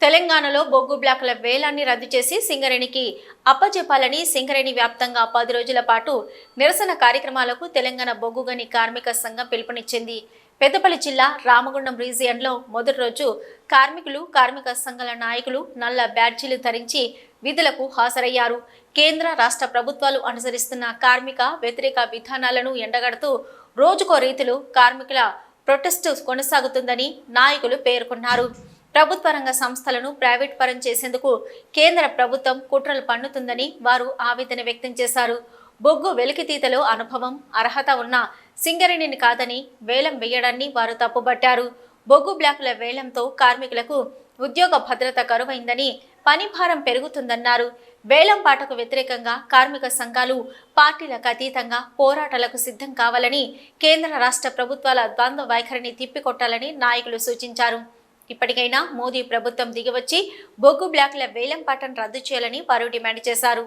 తెలంగాణలో బొగ్గు బ్లాకుల వేలాన్ని రద్దు చేసి సింగరేణికి అప్పచెప్పాలని సింగరేణి వ్యాప్తంగా పది రోజుల పాటు నిరసన కార్యక్రమాలకు తెలంగాణ బొగ్గుగని కార్మిక సంఘం పిలుపునిచ్చింది. పెద్దపల్లి జిల్లా రామగుండం రీజియన్లో మొదటి రోజు కార్మికులు కార్మిక సంఘాల నాయకులు నల్ల బ్యాడ్జీలు ధరించి విధులకు హాజరయ్యారు. కేంద్ర రాష్ట్ర ప్రభుత్వాలు అనుసరిస్తున్న కార్మిక వ్యతిరేక విధానాలను ఎండగడుతూ రోజుకో రీతిలో కార్మికుల ప్రొటెస్టు కొనసాగుతుందని నాయకులు పేర్కొన్నారు. ప్రభుత్వ రంగ సంస్థలను ప్రైవేట్ పరం చేసేందుకు కేంద్ర ప్రభుత్వం కుట్రలు పన్నుతుందని వారు ఆవేదన వ్యక్తం చేశారు. బొగ్గు వెలికితీతలో అనుభవం అర్హత ఉన్న సింగరేణిని కాదని వేలం వేయడాన్ని వారు తప్పుబట్టారు. బొగ్గు బ్లాకుల వేలంతో కార్మికులకు ఉద్యోగ భద్రత కరువైందని పనిభారం పెరుగుతుందన్నారు. వేలం పాటకు వ్యతిరేకంగా కార్మిక సంఘాలు పార్టీలకు అతీతంగా పోరాటాలకు సిద్ధం కావాలని కేంద్ర రాష్ట్ర ప్రభుత్వాల ద్వంద్వ వైఖరిని తిప్పికొట్టాలని నాయకులు సూచించారు. ఇప్పటికైనా మోదీ ప్రభుత్వం దిగివచ్చి బొగ్గు బ్లాక్ల వేలం పాటను రద్దు చేయాలని వారు డిమాండ్ చేశారు.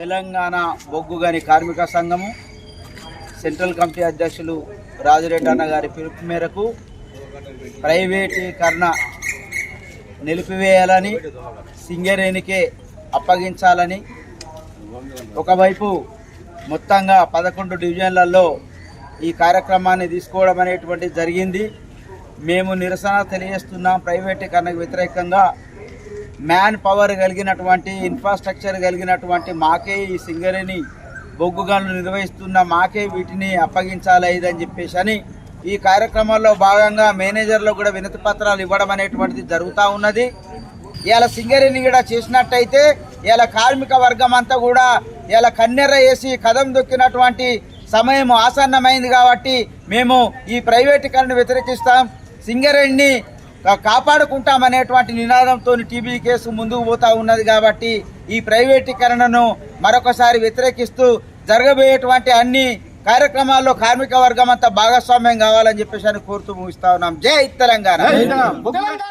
తెలంగాణ బొగ్గుగని కార్మిక సంఘము సెంట్రల్ కమిటీ అధ్యక్షులు రాజురెడ్డి అన్న గారి పిలుపు మేరకు ప్రైవేటీకరణ నిలిపివేయాలని సింగరేణికే అప్పగించాలని ఒకవైపు మొత్తంగా పదకొండు డివిజన్లలో ఈ కార్యక్రమాన్ని తీసుకోవడం అనేటువంటి జరిగింది. మేము నిరసన తెలియజేస్తున్నాం ప్రైవేటీకరణకు వ్యతిరేకంగా. మ్యాన్ పవర్ కలిగినటువంటి ఇన్ఫ్రాస్ట్రక్చర్ కలిగినటువంటి మాకే ఈ సింగరేణి బొగ్గు గనులు నిర్వహిస్తున్న మాకే వీటిని అప్పగించాలి ఇదని చెప్పేసి అని ఈ కార్యక్రమంలో భాగంగా మేనేజర్లు కూడా వినతి పత్రాలు ఇవ్వడం అనేటువంటిది జరుగుతూ ఉన్నది. ఇలా సింగరేణి కూడా చేసినట్టయితే ఇలా కార్మిక వర్గం అంతా కూడా ఇలా కన్నెర్ర వేసి కదం దొక్కినటువంటి సమయం ఆసన్నమైంది కాబట్టి మేము ఈ ప్రైవేటీకరణను వ్యతిరేకిస్తాం. సింగరేణిని కాపాడుకుంటామనేటువంటి నినాదంతో టీబీ కేసు ముందుకు పోతా ఉన్నది కాబట్టి ఈ ప్రైవేటీకరణను మరొకసారి వ్యతిరేకిస్తూ జరగబోయేటువంటి అన్ని కార్యక్రమాల్లో కార్మిక వర్గం అంతా భాగస్వామ్యం కావాలని చెప్పేసి అని కోరుతూ ముగిస్తా ఉన్నాం. జై తెలంగాణ.